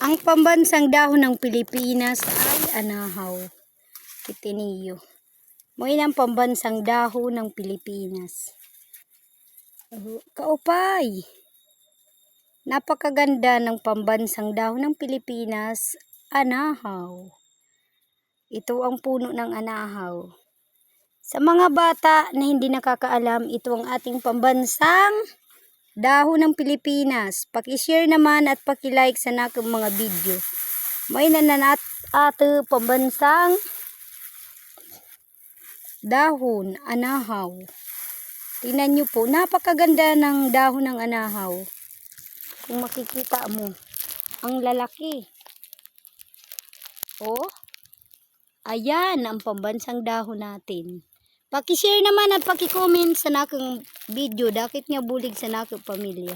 Ang pambansang dahon ng Pilipinas ay anahaw. Kitiniyo. Mo ang pambansang dahon ng Pilipinas. Kaupay. Napakaganda ng pambansang dahon ng Pilipinas, anahaw. Ito ang puno ng anahaw. Sa mga bata na hindi nakakaalam, ito ang ating pambansang dahon ng Pilipinas. Paki-share naman at paki-like sa nakang mga video. May nananat ato pambansang dahon, anahaw. Tingnan nyo po, napakaganda ng dahon ng anahaw. Kung makikita mo, ang lalaki. Oh, ayan ang pambansang dahon natin. Paki-share naman at paki-comment sa nakang video. Dakit nga bulig sa nakang pamilya.